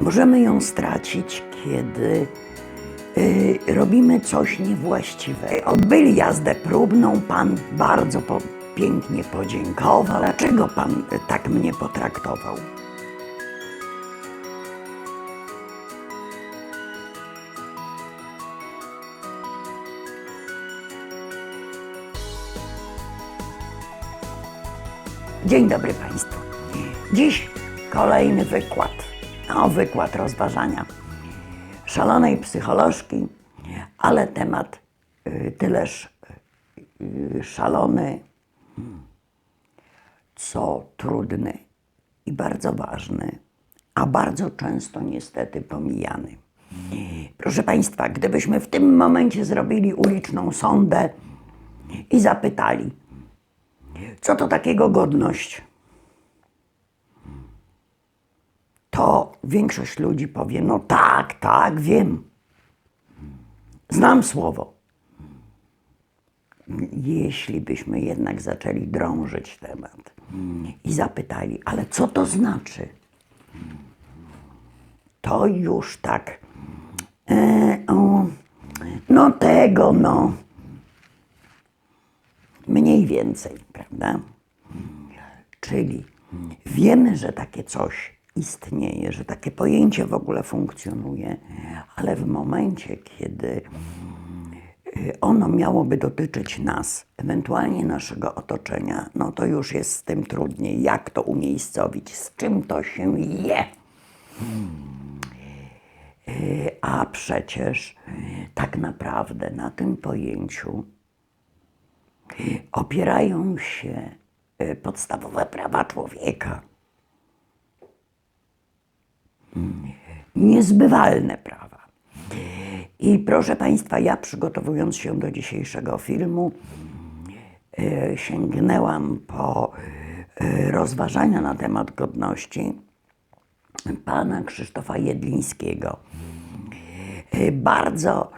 Możemy ją stracić, kiedy y, robimy coś niewłaściwego. Odbyli jazdę próbną, pan bardzo po, pięknie podziękował. Dlaczego pan y, tak mnie potraktował? Dzień dobry Państwu. Dziś kolejny wykład. No, wykład rozważania szalonej psycholożki, ale temat y, tyleż y, szalony, co trudny i bardzo ważny, a bardzo często niestety pomijany. Proszę Państwa, gdybyśmy w tym momencie zrobili uliczną sondę i zapytali, co to takiego godność? To większość ludzi powie: No tak, tak, wiem. Znam słowo. Jeśli byśmy jednak zaczęli drążyć temat i zapytali, ale co to znaczy? To już tak. E, o, no tego, no. Mniej więcej, prawda? Czyli wiemy, że takie coś istnieje, że takie pojęcie w ogóle funkcjonuje, ale w momencie, kiedy y, ono miałoby dotyczyć nas, ewentualnie naszego otoczenia, no to już jest z tym trudniej. Jak to umiejscowić? Z czym to się je? Y, A przecież tak naprawdę na tym pojęciu opierają się y, podstawowe prawa człowieka. Niezbywalne prawa. I proszę Państwa, ja przygotowując się do dzisiejszego filmu, y, sięgnęłam po y, rozważania na temat godności pana Krzysztofa Jedlińskiego. Y, Bardzo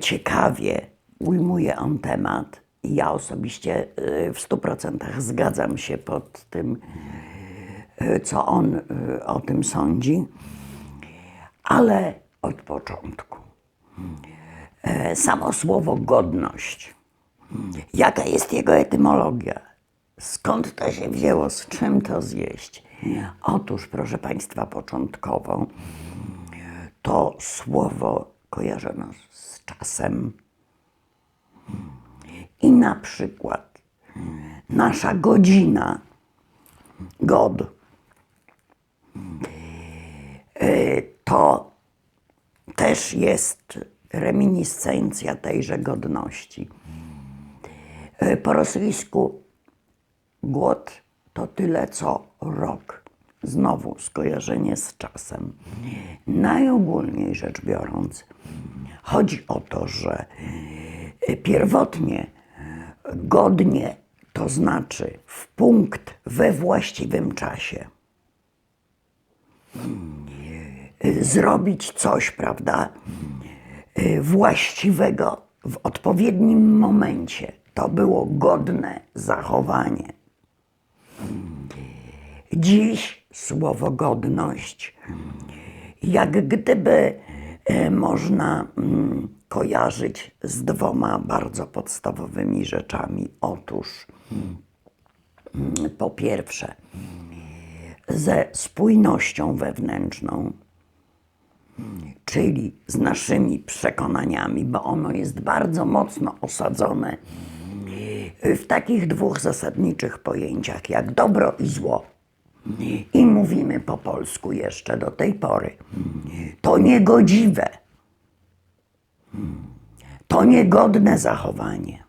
ciekawie ujmuje on temat. Ja osobiście w stu procentach zgadzam się pod tym, co on y, o tym sądzi, ale od początku. E, Samo słowo godność. Jaka jest jego etymologia? Skąd to się wzięło? Z czym to zjeść? Otóż, proszę Państwa, początkowo to słowo kojarzono z czasem. I na przykład nasza godzina, god, to też jest reminiscencja tejże godności. Y, Po rosyjsku głód to tyle co rok. Znowu skojarzenie z czasem. Najogólniej rzecz biorąc, chodzi o to, że y, pierwotnie godnie to znaczy w punkt we właściwym czasie. Zrobić coś, prawda, y, właściwego w odpowiednim momencie. To było godne zachowanie. Dziś słowo godność, jak gdyby e, można mm, kojarzyć z dwoma bardzo podstawowymi rzeczami. Otóż mm, po pierwsze ze spójnością wewnętrzną, czyli z naszymi przekonaniami, bo ono jest bardzo mocno osadzone w takich dwóch zasadniczych pojęciach jak dobro i zło. I mówimy po polsku jeszcze do tej pory. To niegodziwe. To niegodne zachowanie.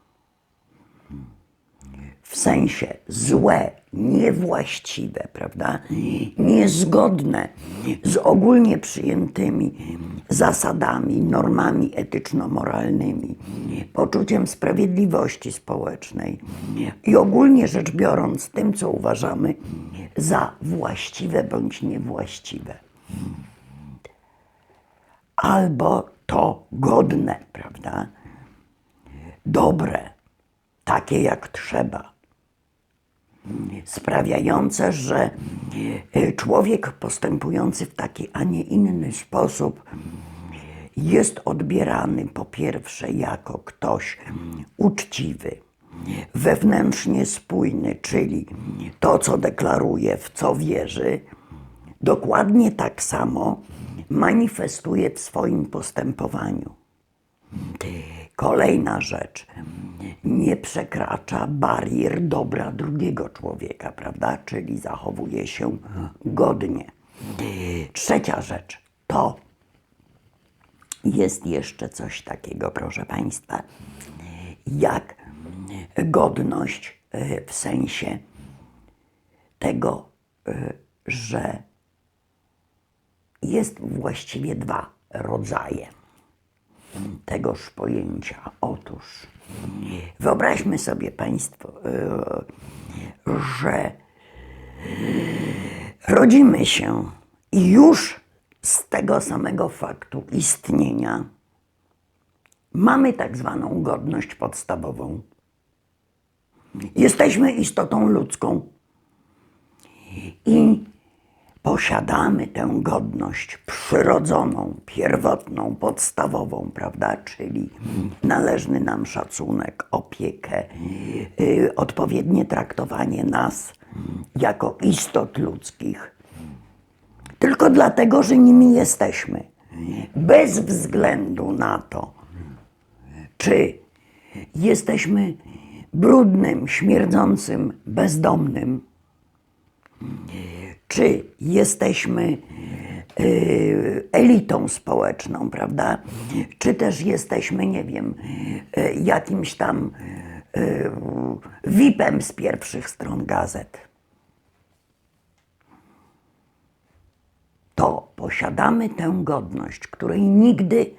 W sensie złe, niewłaściwe, prawda? Niezgodne z ogólnie przyjętymi zasadami, normami etyczno-moralnymi, poczuciem sprawiedliwości społecznej i ogólnie rzecz biorąc tym, co uważamy za właściwe bądź niewłaściwe. Albo to godne, prawda? Dobre, takie jak trzeba. Sprawiające, że e, człowiek postępujący w taki, a nie inny sposób jest odbierany po pierwsze jako ktoś uczciwy, wewnętrznie spójny, czyli to, co deklaruje, w co wierzy, dokładnie tak samo manifestuje w swoim postępowaniu. Kolejna rzecz. Nie przekracza barier dobra drugiego człowieka, prawda? Czyli zachowuje się godnie. Trzecia rzecz to jest jeszcze coś takiego, proszę Państwa, jak godność e, w sensie tego, e, że jest właściwie dwa rodzaje tegoż pojęcia. Otóż wyobraźmy sobie Państwo, e, że rodzimy się i już z tego samego faktu istnienia mamy tak zwaną godność podstawową. Jesteśmy istotą ludzką i posiadamy tę godność przyrodzoną, pierwotną, podstawową, prawda? Czyli należny nam szacunek, opiekę, y, odpowiednie traktowanie nas jako istot ludzkich. Tylko dlatego, że nimi jesteśmy. Bez względu na to, czy jesteśmy brudnym, śmierdzącym, bezdomnym, czy jesteśmy y, elitą społeczną, prawda? Czy też jesteśmy, nie wiem, y, jakimś tam y, VIP-em z pierwszych stron gazet. To posiadamy tę godność, której nigdy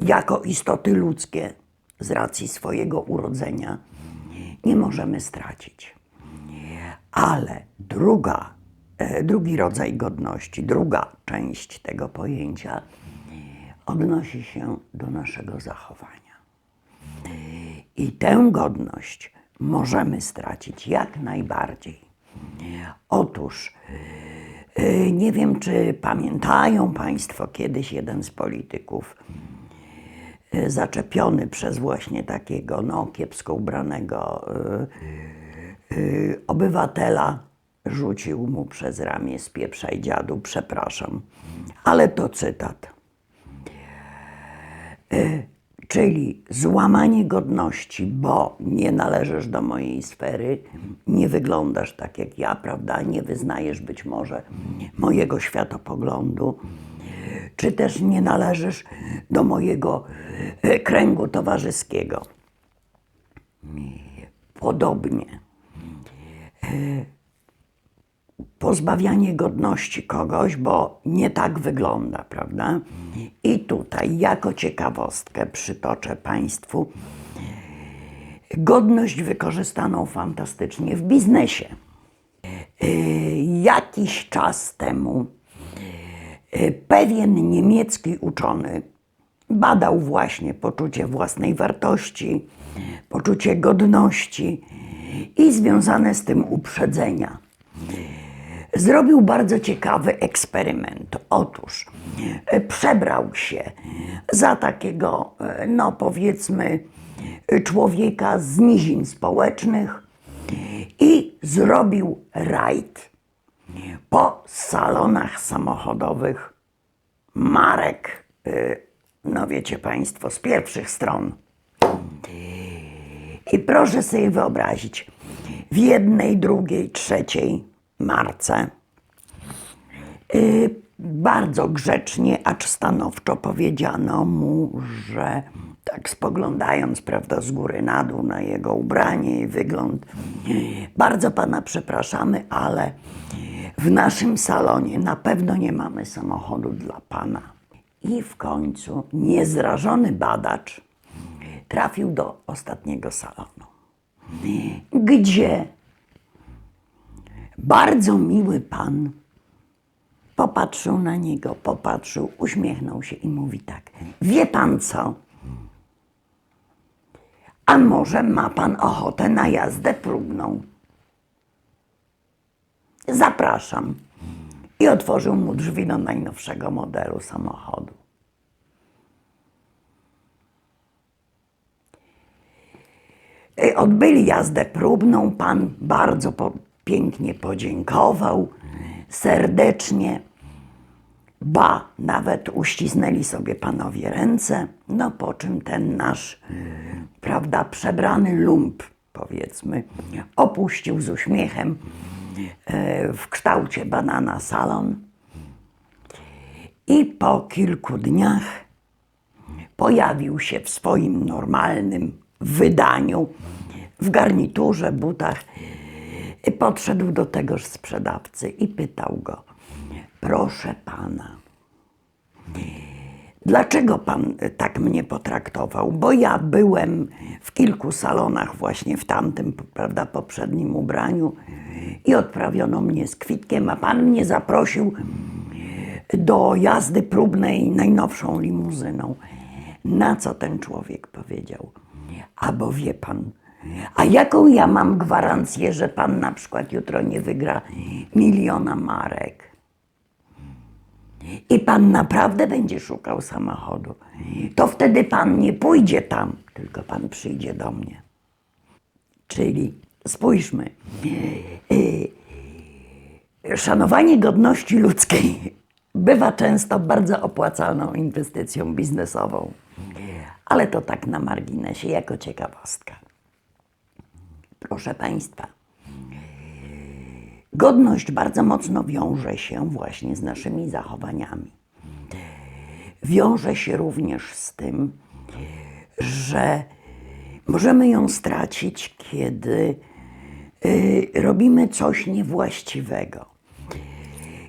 jako istoty ludzkie z racji swojego urodzenia nie możemy stracić. Ale druga, drugi rodzaj godności, druga część tego pojęcia odnosi się do naszego zachowania. I tę godność możemy stracić jak najbardziej. Otóż e, nie wiem, czy pamiętają Państwo kiedyś jeden z polityków e, zaczepiony przez właśnie takiego no, kiepsko ubranego e, obywatela rzucił mu przez ramię spieprzaj dziadu, przepraszam. Ale to cytat. Y, Czyli złamanie godności, bo nie należysz do mojej sfery, nie wyglądasz tak jak ja, prawda? Nie wyznajesz być może mojego światopoglądu, czy też nie należysz do mojego y, kręgu towarzyskiego. Podobnie. Pozbawianie godności kogoś, bo nie tak wygląda, prawda? I tutaj, jako ciekawostkę, przytoczę Państwu godność wykorzystaną fantastycznie w biznesie. Yy, Jakiś czas temu yy, pewien niemiecki uczony badał właśnie poczucie własnej wartości, poczucie godności i związane z tym uprzedzenia. Zrobił bardzo ciekawy eksperyment. Otóż e, przebrał się za takiego, e, no powiedzmy, e, człowieka z nizin społecznych i zrobił rajd po salonach samochodowych marek, no wiecie Państwo, z pierwszych stron. I proszę sobie wyobrazić, w jednej, drugiej, trzeciej marce y, bardzo grzecznie, acz stanowczo powiedziano mu, że tak spoglądając, prawda, z góry na dół na jego ubranie i wygląd, bardzo pana przepraszamy, ale w naszym salonie na pewno nie mamy samochodu dla pana. I w końcu niezrażony badacz trafił do ostatniego salonu, gdzie bardzo miły pan popatrzył na niego, popatrzył, uśmiechnął się i mówi tak: Wie pan co? A może ma pan ochotę na jazdę próbną? zapraszam. I otworzył mu drzwi do najnowszego modelu samochodu. Odbyli jazdę próbną. Pan bardzo po, pięknie podziękował, serdecznie. Ba, nawet uścisnęli sobie panowie ręce, no po czym ten nasz, prawda, przebrany lump, powiedzmy, opuścił z uśmiechem e, w kształcie banana salon i po kilku dniach pojawił się w swoim normalnym wydaniu, w garniturze, butach, i podszedł do tegoż sprzedawcy i pytał go, proszę pana, dlaczego pan tak mnie potraktował? Bo ja byłem w kilku salonach właśnie w tamtym, prawda, poprzednim ubraniu i odprawiono mnie z kwitkiem, a pan mnie zaprosił do jazdy próbnej najnowszą limuzyną. Na co ten człowiek powiedział? A bo wie pan, a jaką ja mam gwarancję, że pan na przykład jutro nie wygra miliona marek? I pan naprawdę będzie szukał samochodu, to wtedy pan nie pójdzie tam, tylko pan przyjdzie do mnie. Czyli spójrzmy, yy, szanowanie godności ludzkiej bywa często bardzo opłacalną inwestycją biznesową, ale to tak na marginesie, jako ciekawostka. Proszę Państwa, godność bardzo mocno wiąże się właśnie z naszymi zachowaniami. Wiąże się również z tym, że możemy ją stracić, kiedy y, robimy coś niewłaściwego.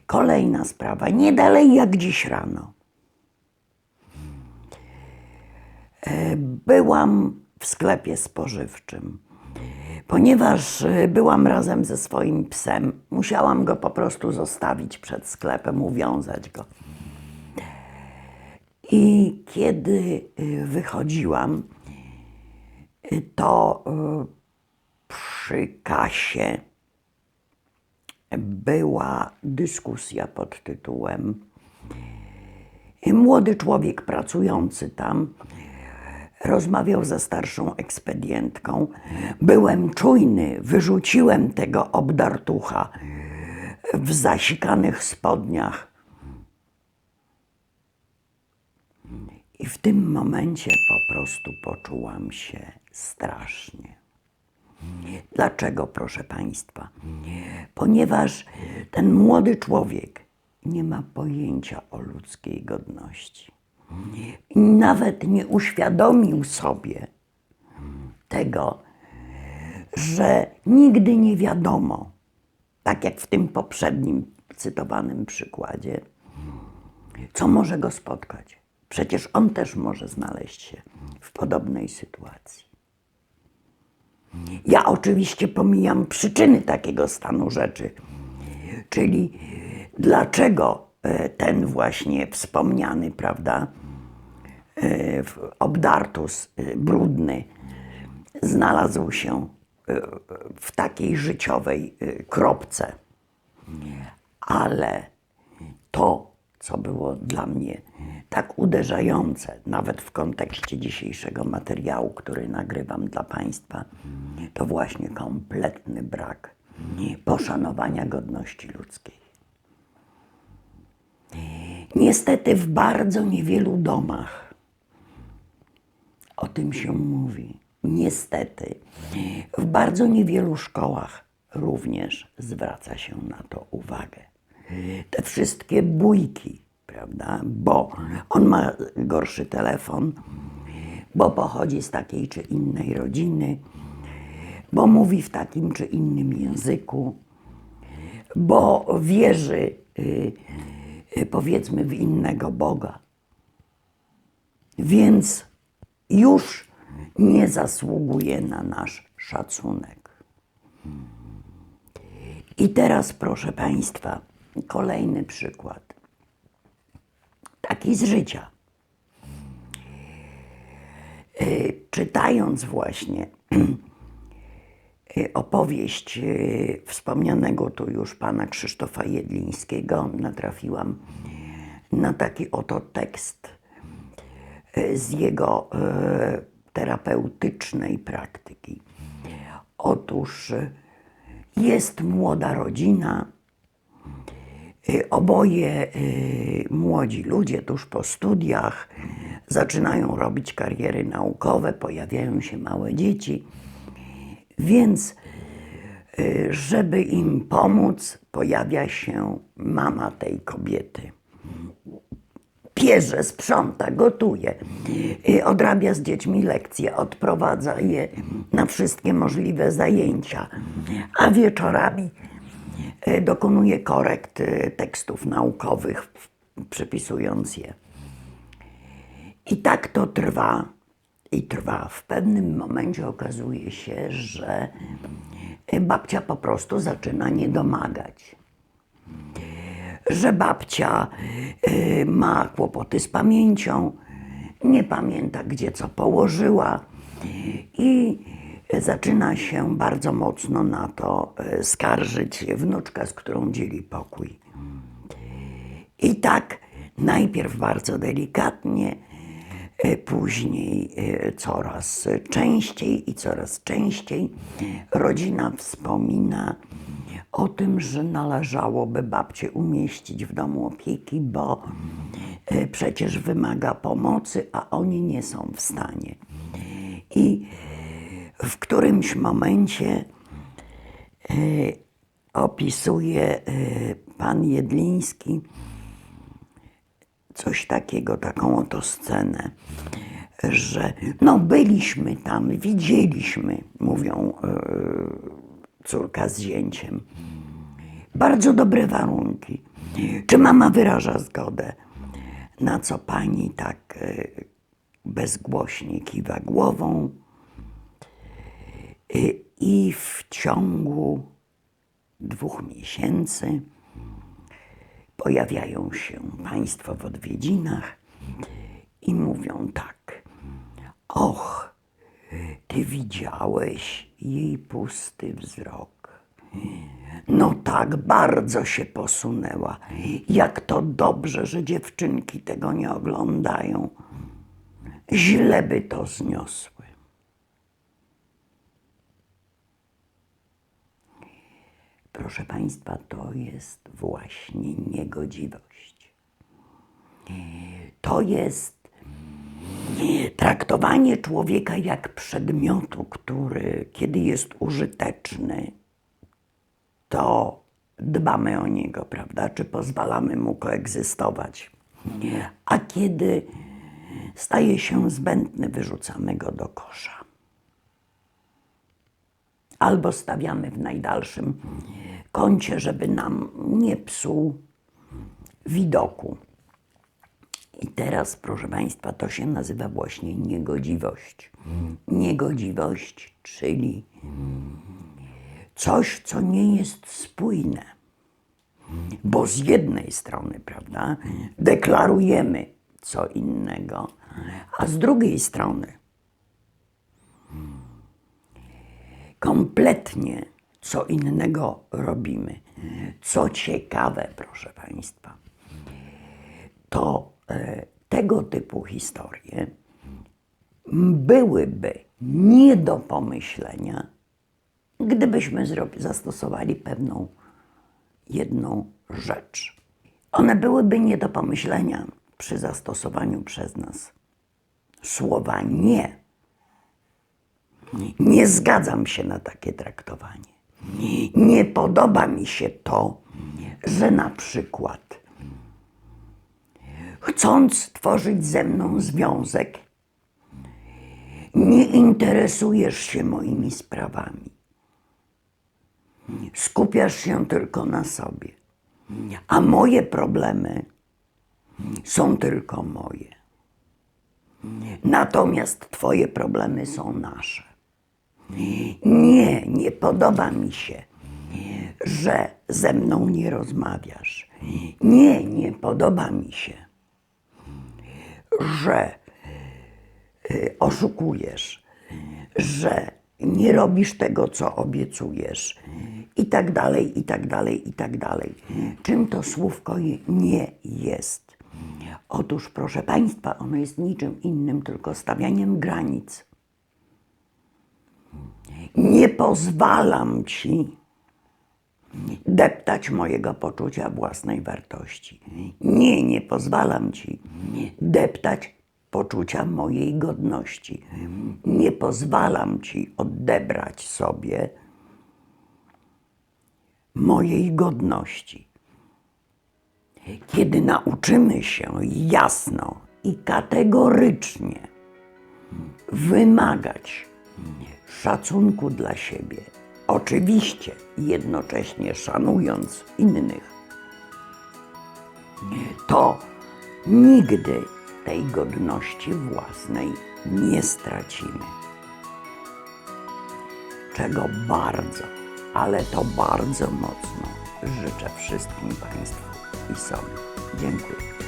Kolejna sprawa, nie dalej jak dziś rano. E, Byłam w sklepie spożywczym. Ponieważ y, byłam razem ze swoim psem, musiałam go po prostu zostawić przed sklepem, uwiązać go. I kiedy y, wychodziłam, y, to przy kasie była dyskusja pod tytułem Młody człowiek pracujący tam rozmawiał ze starszą ekspedientką. Byłem czujny, wyrzuciłem tego obdartucha w zasikanych spodniach. I w tym momencie po prostu poczułam się strasznie. Dlaczego, proszę Państwa? Ponieważ ten młody człowiek nie ma pojęcia o ludzkiej godności. I nawet nie uświadomił sobie tego, że nigdy nie wiadomo, tak jak w tym poprzednim cytowanym przykładzie, co może go spotkać. Przecież on też może znaleźć się w podobnej sytuacji. Ja oczywiście pomijam przyczyny takiego stanu rzeczy, czyli dlaczego ten właśnie wspomniany, prawda, e, obdartus e, brudny znalazł się e, w takiej życiowej e, kropce. Ale to, co było dla mnie tak uderzające, nawet w kontekście dzisiejszego materiału, który nagrywam dla Państwa, to właśnie kompletny brak poszanowania godności ludzkiej. Niestety w bardzo niewielu domach o tym się mówi. Niestety w bardzo niewielu szkołach również zwraca się na to uwagę. Te wszystkie bójki, prawda? Bo on ma gorszy telefon, bo pochodzi z takiej czy innej rodziny, bo mówi w takim czy innym języku, bo wierzy, y, y, powiedzmy, w innego Boga. Więc już nie zasługuje na nasz szacunek. I teraz, proszę Państwa, kolejny przykład. Taki z życia. Y, Czytając właśnie y, opowieść y, wspomnianego tu już pana Krzysztofa Jedlińskiego. Natrafiłam na taki oto tekst y, z jego y, terapeutycznej praktyki. Otóż y, jest młoda rodzina, Y, Oboje y, młodzi ludzie tuż po studiach zaczynają robić kariery naukowe, pojawiają się małe dzieci, więc y, żeby im pomóc, pojawia się mama tej kobiety. Pierze, sprząta, gotuje, y, odrabia z dziećmi lekcje, odprowadza je na wszystkie możliwe zajęcia, a wieczorami y, dokonuje korekt tekstów naukowych, przepisując je. I tak to trwa i trwa. W pewnym momencie okazuje się, że y, babcia po prostu zaczyna nie domagać że babcia y, ma kłopoty z pamięcią, nie pamięta gdzie co położyła i zaczyna się bardzo mocno na to y, skarżyć wnuczka, z którą dzieli pokój. I tak najpierw bardzo delikatnie, później y, coraz częściej i coraz częściej rodzina wspomina o tym, że należałoby babcię umieścić w domu opieki, bo y, przecież wymaga pomocy, a oni nie są w stanie. I w którymś momencie opisuje pan Jedliński coś takiego, taką oto scenę, że no byliśmy tam, widzieliśmy, mówią y, córka z zięciem. Bardzo dobre warunki. Czy mama wyraża zgodę? Na co pani tak y, bezgłośnie kiwa głową y, i w ciągu dwóch miesięcy pojawiają się państwo w odwiedzinach i mówią tak. Och, ty widziałeś jej pusty wzrok. No tak bardzo się posunęła. Jak to dobrze, że dziewczynki tego nie oglądają. Źle by to zniosły. Proszę Państwa, to jest właśnie niegodziwość. To jest traktowanie człowieka jak przedmiotu, który, kiedy jest użyteczny, to dbamy o niego, prawda? Czy pozwalamy mu koegzystować. A kiedy staje się zbędny, wyrzucamy go do kosza. Albo stawiamy w najdalszym kącie, żeby nam nie psuł widoku. I teraz, proszę Państwa, to się nazywa właśnie niegodziwość. Niegodziwość, czyli coś, co nie jest spójne. Bo z jednej strony, prawda, deklarujemy co innego, a z drugiej strony kompletnie co innego robimy. Co ciekawe, proszę Państwa, to e, tego typu historie byłyby nie do pomyślenia, gdybyśmy zastosowali pewną jedną rzecz. One byłyby nie do pomyślenia przy zastosowaniu przez nas słowa nie. Nie zgadzam się na takie traktowanie. Nie podoba mi się to, że na przykład chcąc tworzyć ze mną związek, nie interesujesz się moimi sprawami. Skupiasz się tylko na sobie. A moje problemy są tylko moje. Natomiast Twoje problemy są nasze. Nie, nie podoba mi się, że ze mną nie rozmawiasz. Nie, nie podoba mi się, że y, oszukujesz, że nie robisz tego, co obiecujesz, i tak dalej, i tak dalej, i tak dalej. Czym to słówko nie jest? Otóż, proszę Państwa, ono jest niczym innym, tylko stawianiem granic. Nie pozwalam Ci deptać mojego poczucia własnej wartości. Nie, nie pozwalam Ci deptać poczucia mojej godności. Nie pozwalam Ci odebrać sobie mojej godności. Kiedy nauczymy się jasno i kategorycznie wymagać szacunku dla siebie, oczywiście jednocześnie szanując innych, to nigdy tej godności własnej nie stracimy. Czego bardzo, ale to bardzo mocno życzę wszystkim Państwu i sobie. Dziękuję.